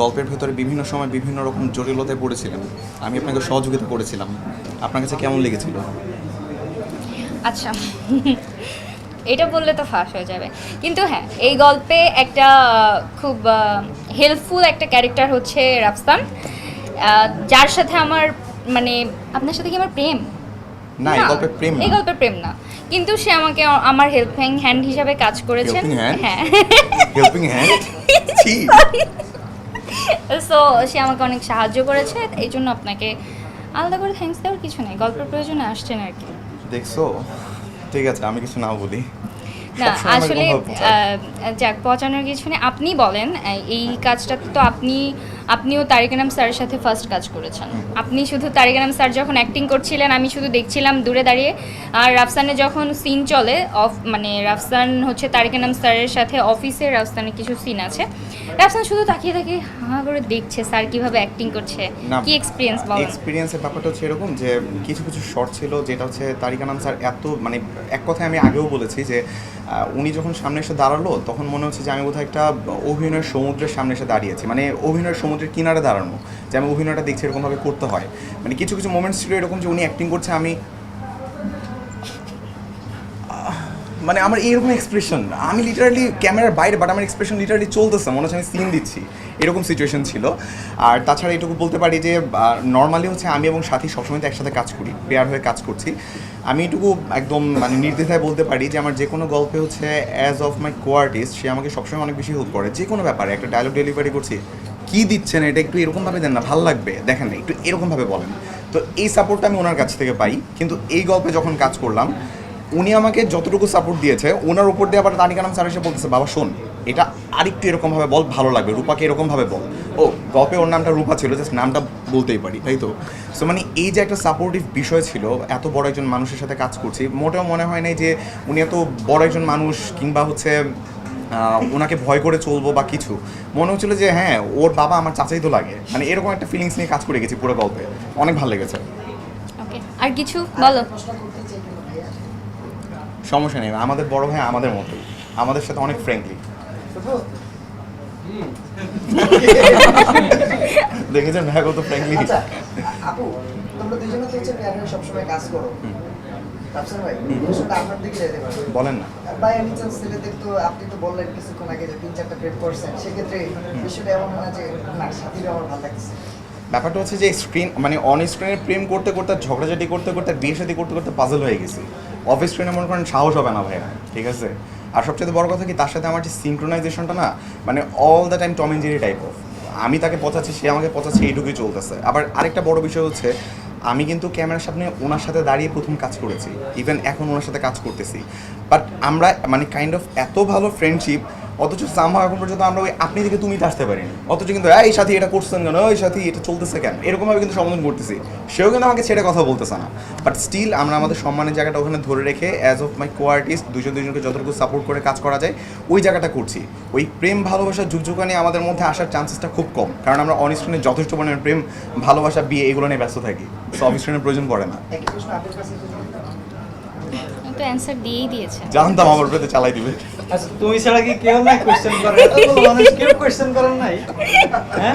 গল্পের ভেতরে বিভিন্ন সময় বিভিন্ন রকম জটিলতায় পড়েছিলেন। আমি আপনাকে সহযোগিতা করেছিলাম। আপনার কাছে কেমন লেগেছিল? আচ্ছা। এটা বললে তো ফাঁস হয়ে যাবে। কিন্তু হ্যাঁ এই গল্পে একটা খুব হেল্পফুল একটা ক্যারেক্টার হচ্ছে রাফসান। যার সাথে আমার মানে আপনার সাথে কি আমার প্রেম? না এই গল্পে প্রেম এই। গল্পে প্রেম না। কিন্তু সে আমাকে আমার হেল্পিং হ্যান্ড হিসাবে কাজ করেছেন। হ্যাঁ। হেল্পিং হ্যান্ড সো সে আমাকে অনেক সাহায্য করেছে এই জন্য আপনাকে আলাদা করে থ্যাংকস দেওয়ার কিছু নেই গল্পের প্রয়োজনে আসছেন আর কি। দেখছ? ঠিক আছে আমি কিছু না বলি। না আসলে আহ, যাক পচানোর কিছু নেই। আপনি বলেন এই কাজটা তো আপনি আপনিও তারিকানাম স্যারের সাথে ফার্স্ট কাজ করেছেন। আপনি শুধু তারিকানাম স্যার যখন অ্যাক্টিং করছিলেন আমি শুধু দেখছিলাম দূরে দাঁড়িয়ে। আর রাফসানে যখন সিন চলে অফ মানে রাফসান হচ্ছে তারিকানাম স্যারের সাথে অফিসে রাফসানের কিছু সিন আছে। রাফসান শুধু তাকিয়ে তাকিয়ে হা করে দেখছে স্যার কীভাবে অ্যাক্টিং করছে? কি এক্সপিরিয়েন্স বলেন এক্সপিরিয়েন্সের ব্যাপারটা হচ্ছে এরকম যে কিছু কিছু শর্ট ছিল যেটা হচ্ছে তারিকা নাম স্যার এত মানে এক কথায় আমি আগেও বলেছি যে উনি যখন সামনে এসে দাঁড়াল তখন মনে হচ্ছে যে আমি বোধহয় একটা অভিনয়ের সমুদ্রের সামনে এসে দাঁড়িয়েছি। মানে অভিনয়ের সমুদ্রের কিনারে দাঁড়ানো, যে আমি অভিনয়টা দেখছি এরকমভাবে করতে হয়। মানে কিছু কিছু মোমেন্টস ছিল এরকম যে উনি অ্যাক্টিং করছে, আমি মানে আমার এইরকম এক্সপ্রেশন আমি লিটারালি ক্যামেরার বাইরে বাট আমার এক্সপ্রেশন লিটারালি চলতেছে, মনে হচ্ছে আমি সিন দিচ্ছি, এরকম সিচুয়েশন ছিল। আর তাছাড়া এটুকু বলতে পারি যে নর্মালি হচ্ছে আমি এবং সাথী সবসময় তো একসাথে কাজ করি পেয়ার হয়ে কাজ করছি। আমি এটুকু একদম মানে নির্দ্বিধায় বলতে পারি যে, আমার যে কোনো গল্পে হচ্ছে as of my co artist সে আমাকে সবসময় অনেক বেশি হেল্প করে। যে কোনো ব্যাপারে, একটা ডায়লগ ডেলিভারি করছি কি দিচ্ছেন এটা একটু এরকমভাবে দেন না, ভালো লাগবে। দেখেন না, একটু এরকমভাবে বলেন। তো এই সাপোর্টটা আমি ওনার কাছ থেকে পাই, কিন্তু এই গল্পে যখন কাজ করলাম, উনি আমাকে যতটুকু সাপোর্ট দিয়েছে ওনার উপর দিয়ে আবার তানিকা নাম স্যার এসে বলতেছে, বাবা, শোন, এটা আরেকটু এরকমভাবে বল, ভালো লাগবে। রূপাকে এরকমভাবে বল। ও, গল্পে ওর নামটা রূপা ছিল জাস্ট নামটা বলতেই পারি, তাই তো? সো মানে এই যে একটা সাপোর্টিভ বিষয় ছিল, এত বড় একজন মানুষের সাথে কাজ করছি, মোটেও মনে হয় নাই যে উনি এত বড় একজন মানুষ, কিংবা হচ্ছে ওনাকে ভয় করে চলবো বা কিছু। মনে হচ্ছিল যে হ্যাঁ ওর বাবা আমার চাচাই তো লাগে। মানে এরকম একটা ফিলিংস নিয়ে কাজ করে গেছি পুরো গল্পে। অনেক ভালো লেগেছে। আর কিছু? বলো। সমস্যা নেই। আমাদের বড় ভাই আমাদের মতোই। আমাদের সাথে অনেক ফ্রেন্ডলি দেখেছেন ভাই কত ফ্রেন্ডলি আচ্ছা আপু তোমরা দুজনে তো হচ্ছে সবসময় কাজ করো। রাফসান ভাই বিষয়টা আপনার দিকে যেতে পারে। বলেন না। বাই এনি চান্স ছেলেদের তো আপনি তো বললেন কিছুক্ষণ আগে যে তিন চারটা প্রেম করছেন সেক্ষেত্রে বিষয়টা এমন না যে না সাথীরা আমার ভালো লাগছে ব্যাপারটা হচ্ছে যে স্ক্রিন মানে অন স্ক্রিনে প্রেম করতে করতে ঝগড়াঝাটি করতে করতে বিয়ে শাদী করতে করতে পাজল হয়ে গেছি। অফ স্ক্রিনে মনে করেন সাহস হবে না ভাইয়া ঠিক আছে? আর সবচেয়ে বড় কথা কি তার সাথে আমার যে সিনক্রোনাইজেশনটা না মানে all the time Tom and Jerry type of আমি তাকে পচাচ্ছি সে আমাকে পচাচ্ছে এইটুকুই চলতেছে। আবার আরেকটা বড় বিষয় হচ্ছে আমি কিন্তু ক্যামেরার সামনে ওনার সাথে দাঁড়িয়ে প্রথম কাজ করেছি। ইভেন এখন ওনার সাথে কাজ করতেছি। বাট আমরা মানে কাইন্ড অফ এত ভালো ফ্রেন্ডশিপ অথচ সামহাও এখন পর্যন্ত আমরা ওই আপনি থেকে তুমি আসতে পারিনি। অথচ কিন্তু, এই সাথী এটা করছেন কেন? ওই সাথী এটা চলতেছে কেন? এরকমভাবে কিন্তু সমাধান করতেছি। সেও কিন্তু আমাকে ছেড়ে কথা বলতেছে না। বাট স্টিল আমরা আমাদের সম্মানের জায়গাটা ওখানে ধরে রেখে as of my co artist দুজন দুজনকে যতটুকু সাপোর্ট করে কাজ করা যায়, ওই জায়গাটা করছি। ওই প্রেম, ভালোবাসা যুগযুগানি আমাদের মধ্যে আসার চান্সেসটা খুব কম। কারণ আমরা অনস্ক্রিনে যথেষ্ট পরিমাণে প্রেম, ভালোবাসা, বিয়ে, এগুলো নিয়ে ব্যস্ত থাকি। সো অফস্ক্রিনের প্রয়োজন পড়ে না? তো অ্যানসার দিয়েই দিয়েছে জানতাম আমার পেতে চালাই দিবে। আচ্ছা তুমি ছাড়া কি কেউ নাই? কোশ্চেন করে এত মানুষ কেউ কোশ্চেন করেন নাই? হ্যাঁ?